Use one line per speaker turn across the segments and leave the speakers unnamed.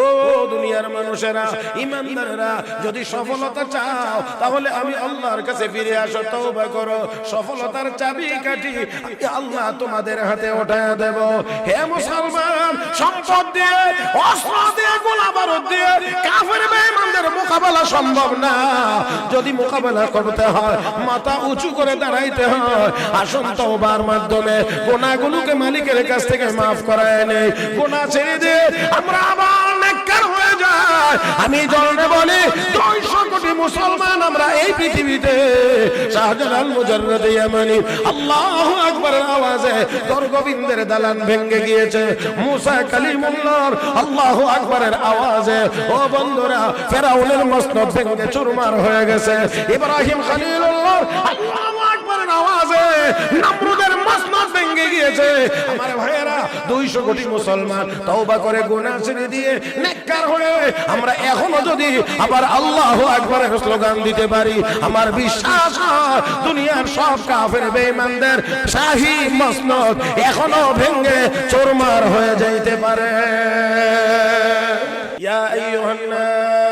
ও দুনিয়ার মানুষেরা, ইমানদারেরা, যদি সফলতা চাও, তাহলে আমি আল্লাহর কাছে ফিরে আসো, তওবা করো। সফলতার চাবি কাঠি আল্লাহ তোমাদের হাতে ওঠায় দেব। হে মুসলমান, সম্পদ দিয়ে, অস্ত্র দিয়ে গোলা বারুদ দিয়ে, কাফের বেঈমানদের মোকাবেলা সম্ভব না। যদি মোকাবেলা করতে হয়, মাথা উঁচু করে দাঁড়াইতে হয়, আসুন তওবার মাধ্যমে গুনাহগুলোকে মালিকের কাছ থেকে মাফ করায় নেই। গুনাহ ছেড়ে দিয়ে আমরা আবার আমি জলনে বলি দুইশো কোটি মুসলমান আমরা এই পৃথিবীতে। শাহজালাল মুজাররদ ইয়ামানি আল্লাহু আকবারের আওয়াজে দরগোবিন্দের দালান ভেঙে গিয়েছে। মুসা কালিমুল্লাহর আল্লাহু আকবারের আওয়াজে ও বন্ধুরা ফেরাউনের মসনদ ভেঙে চুরমার হয়ে গেছে। ইব্রাহিম খলিলুল্লাহর আল্লাহু আকবারের আওয়াজে নমরুদের ভেঙে গিয়েছে। আমার ভাইয়েরা 200 কোটি মুসলমান তওবা করে গুনাহ ছেড়ে দিয়ে নেককার হয়ে আমরা এখনও যদি আবার আল্লাহু আকবারের স্লোগান দিতে পারি, আমার বিশ্বাস, দুনিয়ার সব কাফের বেঈমানদের শাহী মসনদ এখনও ভেঙে চোরমার হয়ে যাইতে পারে। ইয়া আইয়ুহান নাস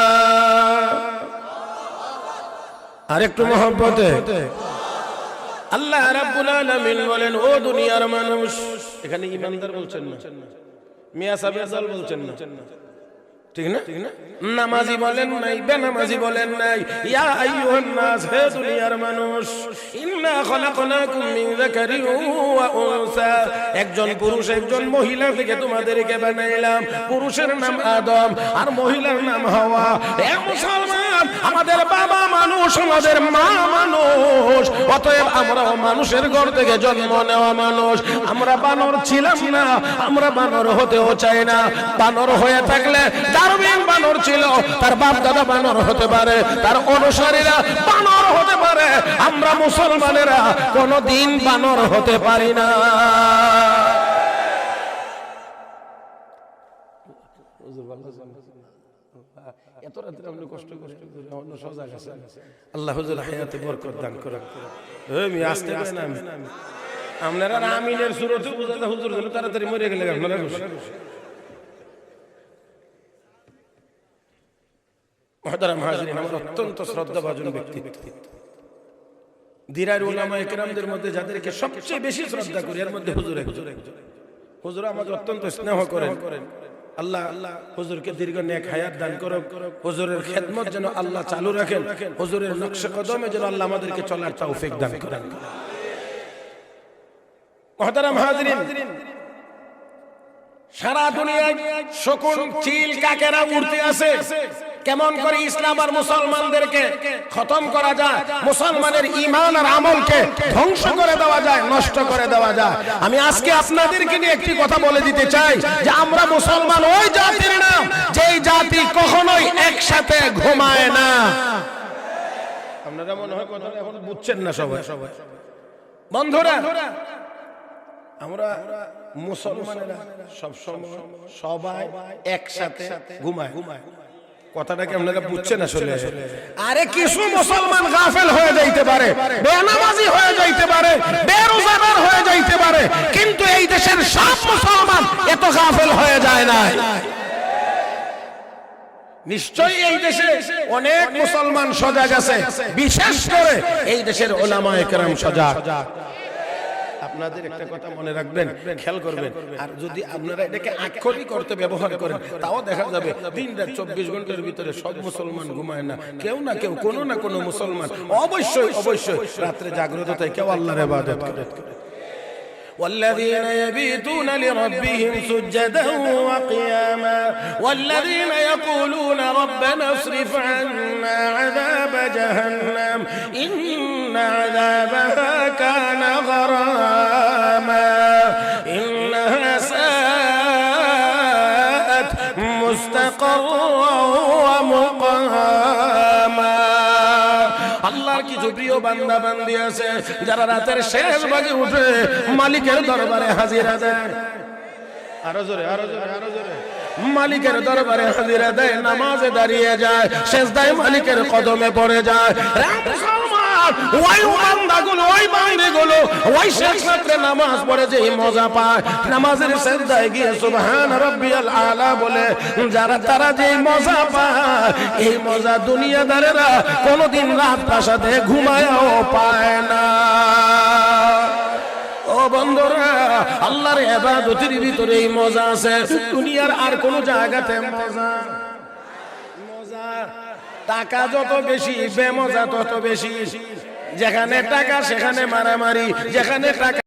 আরেকটু মহব্বতে। আল্লাহ রাব্বুল আলামিন বলেন, ও দুনিয়ার মানুষ, এখানে ইমানদার বলছেন না, মিয়া সাহেবের দল বলছেন না। ঠিক না? ঠিক না? নামাজি বলেন নাই বেনামাজি বলেন নাই। ইয়া আইয়ুহান নাস হে দুনিয়ার মানুষ ইন্না খলাকনাকুম মিন যাকারিন ওয়া উনসা। একজন পুরুষ একজন মহিলা থেকে তোমাদেরকে বানাইলাম। পুরুষের নাম আদম আর মহিলার নাম হাওয়া। হে মুসলমান আমাদের বাবা মানুষ আমাদের মা মানুষ। অতএব আমরাও মানুষের ঘর থেকে জন্ম নেওয়া মানুষ। আমরা বানর ছিলাম না আমরা বানর হতেও চাই না। বানর হয়ে থাকলে ডারউইন বানর ছিল, তার বাপ দাদা বানর হতে পারে, তার অনুসারীরা বানর হতে পারে, আমরা মুসলমানেরা কোনো দিন বানর হতে পারি না। এত রাত্রে আপনি কষ্ট কষ্ট করে অন্য সজাগ আছেন। আল্লাহ হুজুর হায়াতে বরকত দান করেন। এই মি আসতে পারেন আমি আপনারা আমিনের সুরতে বুঝাতে হুজুর তাড়াতাড়ি মরে গেলে আপনারা আল্লাহ খেদমত যেন আল্লাহ চালু রাখেন। হুজুরের নকশে কদমে যেন আল্লাহ আমাদেরকে চলার তৌফিক দান করেন। সারা দুনিয়ায় শকুন, চিল, কাকেরা উড়তে আছে কেমন করে ইসলাম আর মুসলমানদেরকে খতম করা যায়, মুসলমানের ইমান আর আমলকে ধ্বংস করে দেওয়া যায়, নষ্ট করে দেওয়া যায়। আমি আজকে আপনাদেরকে নিয়ে একটি কথা বলে দিতে চাই যে আমরা মুসলমান ওই জাতির নাম, যেই জাতি কখনোই একসাথে ঘুমায় না। আপনারা মনে হয় কথাটা এখন বুঝছেন না সবাই। সবাই বন্ধুরা, আমরা মুসলমানেরা সব সময় সবাই একসাথে ঘুমায় ঘুমায় কথাটাকে আপনারা বুঝছেন আসলে? আরে কিছু মুসলমান গাফেল হয়ে যাইতে পারে? বেনামাজি হয়ে যাইতে পারে? বেরোজাদার হয়ে যাইতে পারে? কিন্তু এই দেশের সব মুসলমান এত গাফেল হয়ে যায় না নিশ্চয়ই এই দেশে অনেক মুসলমান সজাগ আছে। বিশেষ করে এই দেশের ওলামা একরাম সজাগ। আপনাদের একটা কথা মনে রাখবেন খেয়াল করবেন আর যদি আপনারা এটাকে আক্ষরিক করতে ব্যবহার করেন তাও দেখা যাবে দিন রাত চব্বিশ ঘন্টার ভিতরে সব মুসলমান ঘুমায় না কেউ না কেউ কোনো না কোনো মুসলমান অবশ্যই অবশ্যই রাত্রে জাগ্রত থাকে কেউ আল্লাহর ইবাদত করে والذين يبيتون لربهم سجدا وقياما والذين يقولون ربنا اصرف عنا عذاب جهنم إن عذابها كان غراما إنها ساءت مستقرا ومقاما আল্লাহর কিছু প্রিয় বান্দা বান্দি আছে যারা রাতের শেষ ভাগে উঠে মালিকের দরবারে হাজিরা দেয় আরো জোরে আরো জোরে আরো জোরে মালিকের দরবারে হাজিরা দেয়, নামাজে দাঁড়িয়ে যায় শেষ দায় মালিকের কদমে পড়ে যায়। ওই নামাজ নামাজের বলে, যারা যে মজা রাত প্রাসাদে ঘুমায়ও পায় না। আল্লাহর এবাদতির ভিতরে এই মজা আছে। দুনিয়ার আর কোন জায়গাতে মজা মজা, টাকা যত বেশি, বেমজা তত বেশি। যেখানে টাকা, সেখানে মারামারি। যেখানে টাকা